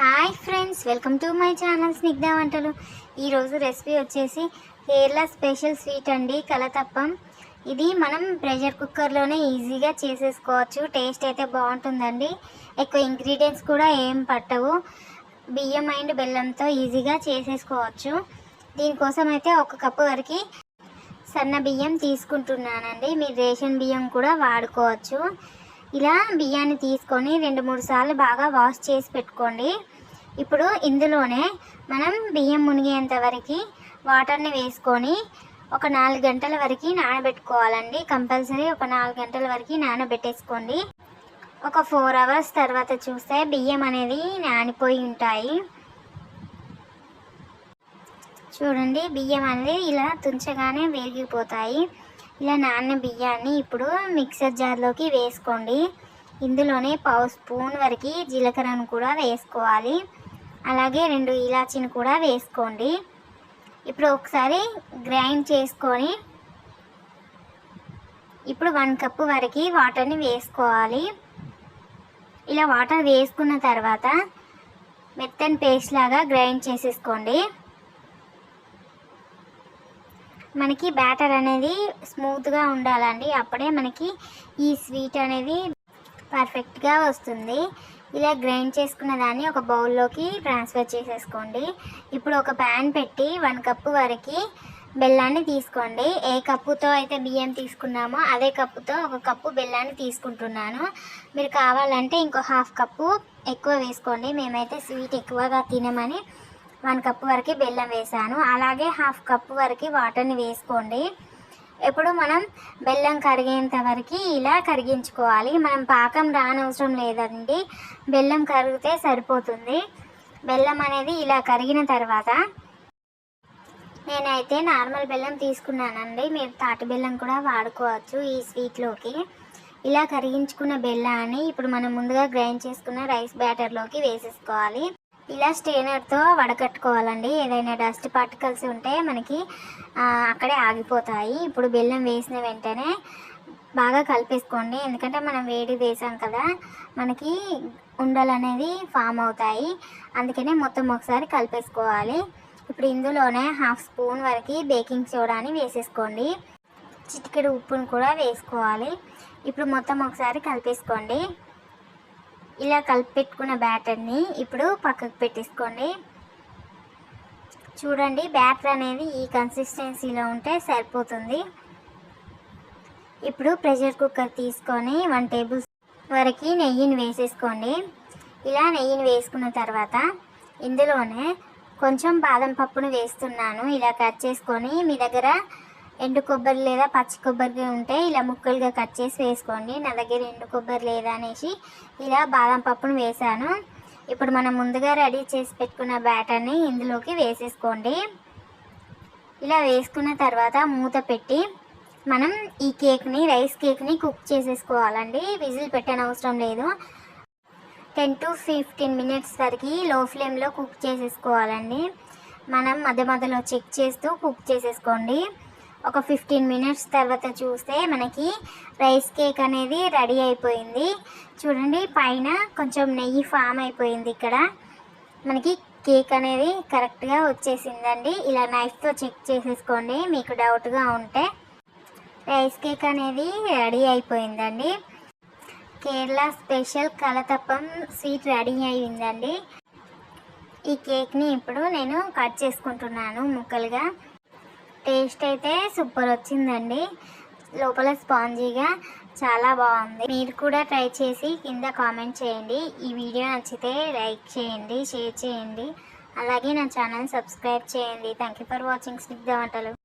Hi friends welcome to my channel Snigdha వంటలు ఈరోజు recipe వచ్చేసి కేరళ స్పెషల్ స్వీట్ అండి కలతప్పం. ఇది మనం ప్రెషర్ కుక్కర్లోనే ఈజీగా చేసేసుకోవచ్చు టేస్ట్ అయితే బాగుంటుందండి. ఎక్కువ ఇంగ్రీడియంట్స్ కూడా ఏం పట్టవు. బియ్యం అండ్ బెల్లంతో ఈజీగా చేసేసుకోవచ్చు. దీనికోసం అయితే ఒక కప్పు వరకు సన్న బియ్యం తీసుకుంటున్నానండి. మీరు రేషన్ బియ్యం కూడా వాడుకోవచ్చు. ఇలా బియ్యాన్ని తీసుకొని రెండు మూడు సార్లు బాగా వాష్ చేసి పెట్టుకోండి. ఇప్పుడు ఇందులోనే మనం బియ్యం మునిగేంత వరకు వాటర్ని వేసుకొని ఒక నాలుగు గంటల వరకు నానబెట్టుకోవాలండి. కంపల్సరీ ఒక నాలుగు గంటల వరకు నానబెట్టేసుకోండి. ఒక ఫోర్ అవర్స్ తర్వాత చూస్తే బియ్యం అనేది నానిపోయి ఉంటాయి. చూడండి బియ్యం అనేది ఇలా తుంచగానే వేగిపోతాయి ఇలా నాన్న బియ్యాన్ని ఇప్పుడు మిక్సర్ జార్లోకి వేసుకోండి. ఇందులోనే పావు స్పూన్ వరకు జీలకర్రను కూడా వేసుకోవాలి. అలాగే రెండు ఇలాచీని కూడా వేసుకోండి. ఇప్పుడు ఒకసారి గ్రైండ్ చేసుకొని ఇప్పుడు వన్ కప్పు వరకు వాటర్ని వేసుకోవాలి. ఇలా వాటర్ వేసుకున్న తర్వాత మెత్తని పేస్ట్ లాగా గ్రైండ్ చేసేసుకోండి. మనకి బ్యాటర్ అనేది స్మూత్గా ఉండాలండి. అప్పుడే మనకి ఈ స్వీట్ అనేది పర్ఫెక్ట్గా వస్తుంది. ఇలా గ్రైండ్ చేసుకున్న దాన్ని ఒక బౌల్లోకి ట్రాన్స్ఫర్ చేసేసుకోండి. ఇప్పుడు ఒక ప్యాన్ పెట్టి వన్ కప్పు వరకు బెల్లాన్ని తీసుకోండి. ఏ కప్పుతో అయితే బియ్యం తీసుకున్నామో అదే కప్పుతో ఒక కప్పు బెల్లాన్ని తీసుకుంటున్నాను. మీరు కావాలంటే ఇంకో హాఫ్ కప్పు ఎక్కువ వేసుకోండి. మేమైతే స్వీట్ ఎక్కువగా తినమని వన్ కప్ వరకు బెల్లం వేసాను. అలాగే హాఫ్ కప్ వరకు వాటర్ని వేసుకోండి. ఎప్పుడు మనం బెల్లం కరిగేంత వరకు ఇలా కరిగించుకోవాలి. మనం పాకం రానవసరం లేదండి. బెల్లం కరిగితే సరిపోతుంది. బెల్లం అనేది ఇలా కరిగిన తర్వాత నేనైతే నార్మల్ బెల్లం తీసుకున్నానండి. మీరు తాటి బెల్లం కూడా వాడుకోవచ్చు ఈ స్వీట్లోకి. ఇలా కరిగించుకున్న బెల్లాన్ని ఇప్పుడు మనం ముందుగా గ్రైండ్ చేసుకున్న రైస్ బ్యాటర్లోకి వేసేసుకోవాలి. ఇలా స్టేనర్తో వడకట్టుకోవాలండి. ఏదైనా డస్ట్ పార్టికల్స్ ఉంటే మనకి అక్కడే ఆగిపోతాయి. ఇప్పుడు బెల్లం వేసిన వెంటనే బాగా కలిపేసుకోండి. ఎందుకంటే మనం వేడి వేసాం కదా మనకి ఉండలు అనేది ఫామ్ అవుతాయి. అందుకనే మొత్తం ఒకసారి కలిపేసుకోవాలి. ఇప్పుడు ఇందులోనే హాఫ్ స్పూన్ వరకు బేకింగ్ సోడాని వేసేసుకోండి. చిటికెడు ఉప్పును కూడా వేసుకోవాలి. ఇప్పుడు మొత్తం ఒకసారి కలిపేసుకోండి. ఇలా కలిపి పెట్టుకున్న బ్యాటర్ని ఇప్పుడు పక్కకు పెట్టేసుకోండి. చూడండి బ్యాటర్ అనేది ఈ కన్సిస్టెన్సీలో ఉంటే సరిపోతుంది. ఇప్పుడు ప్రెషర్ కుక్కర్ తీసుకొని వన్ టేబుల్ వరకు నెయ్యిని వేసేసుకోండి. ఇలా నెయ్యిని వేసుకున్న తర్వాత ఇందులోనే కొంచెం బాదం పప్పును వేస్తున్నాను. ఇలా కట్ చేసుకొని మీ దగ్గర ఎండు కొబ్బరి లేదా పచ్చి కొబ్బరి ఉంటే ఇలా ముక్కలుగా కట్ చేసి వేసుకోండి. నా దగ్గర ఎండు కొబ్బరి లేదా అనేసి ఇలా బాదం పప్పును వేసాను ఇప్పుడు మనం ముందుగా రెడీ చేసి పెట్టుకున్న బ్యాటర్ని ఇందులోకి వేసేసుకోండి. ఇలా వేసుకున్న తర్వాత మూత పెట్టి మనం ఈ కేక్ని రైస్ కేక్ని కుక్ చేసేసుకోవాలండి. విజిల్ పెట్టని అవసరం లేదు. టెన్ టు ఫిఫ్టీన్ మినిట్స్ వరకు లో ఫ్లేమ్లో కుక్ చేసేసుకోవాలండి. మనం మధ్య మధ్యలో చెక్ చేస్తూ కుక్ చేసేసుకోండి. ఒక ఫిఫ్టీన్ మినిట్స్ తర్వాత చూస్తే మనకి రైస్ కేక్ అనేది రెడీ అయిపోయింది. చూడండి పైన కొంచెం నెయ్యి ఫామ్ అయిపోయింది ఇక్కడ. మనకి కేక్ అనేది కరెక్ట్గా వచ్చేసిందండి. ఇలా నైఫ్తో చెక్ చేసేసుకోండి మీకు డౌట్గా ఉంటే. రైస్ కేక్ అనేది రెడీ అయిపోయిందండి. Kerala special kalathappam sweet ready అయిందండి. ఈ కేక్ని ఇప్పుడు నేను కట్ చేసుకుంటున్నాను ముక్కలుగా. టేస్ట్ అయితే సూపర్ వచ్చిందండి. లోపల స్పాంజీగా చాలా బాగుంది. మీరు కూడా ట్రై చేసి కింద కామెంట్ చేయండి. ఈ వీడియో నచ్చితే లైక్ చేయండి షేర్ చేయండి. అలాగే నా ఛానల్ సబ్స్క్రైబ్ చేయండి. Thank you for watching Snigdha వంటలు.